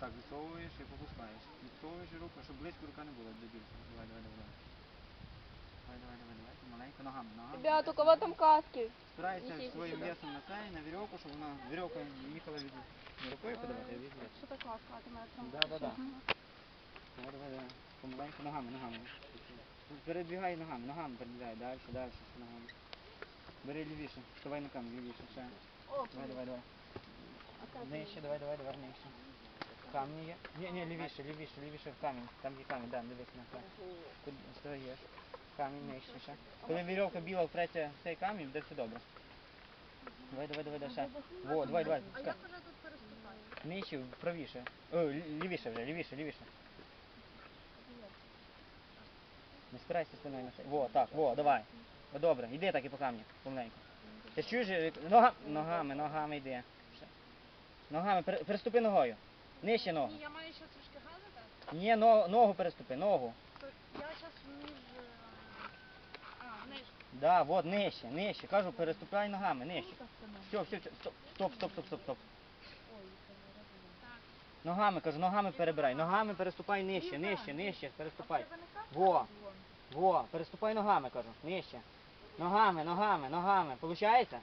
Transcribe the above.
так відсовуєш і попускаєш. Відсовуєш руку, щоб близько рука не була до більше. Давай, давай, давай. давай. Давай, давай, давай, давай. Помаленьку ногами, ногами. Ребят, у кого там каски? Спирайся Несіть своїм сюди. весом на цей, на вірьовку, щоб вона вірьовка їхала від не рукою подавати, а від. Що таке каска? Ти мене там Да, да, да. Давай, давай, давай. Помаленьку ногами, ногами. Передвигай ногами, ногами передвигай, далі, далі, ногами. Бери лівіше, вставай на камінь, лівіше, ще. Давай, давай, давай. Нижче, давай, давай, давай, нижче. Камінь є. Ні, ні, лівіше, лівіше, лівіше в камінь. Там є камінь, да, дивись на камінь. Куди стоїш? Камінь нижче ще. Коли вірьовка біла втретя в цей камінь, буде все добре. Давай, давай, давай, давай, ще. Во, давай, давай. А як уже тут переступати? Нижче, правіше. О, лівіше вже, лівіше, лівіше. Не спирайся спиною на це. Во, так, во, давай. О, добре, йди так і по камні, помаленьку. Ти чуєш, нога, ногами, ногами йди. Ногами, переступи ногою. Нижче ногу. Ні, я маю ще трошки газити. Ні, но, ногу переступи, ногу. То я зараз між... е, А, вниз. Да, вот, нижче, нижче. Кажу, переступай ногами, нижче. Все, все, все, стоп, стоп, стоп, стоп, стоп, стоп. Ногами, кажу, ногами перебирай. Ногами переступай нижче, нижче, нижче, переступай. Во, во, переступай ногами, кажу, нижче. Ногами, ногами, ногами. Получається?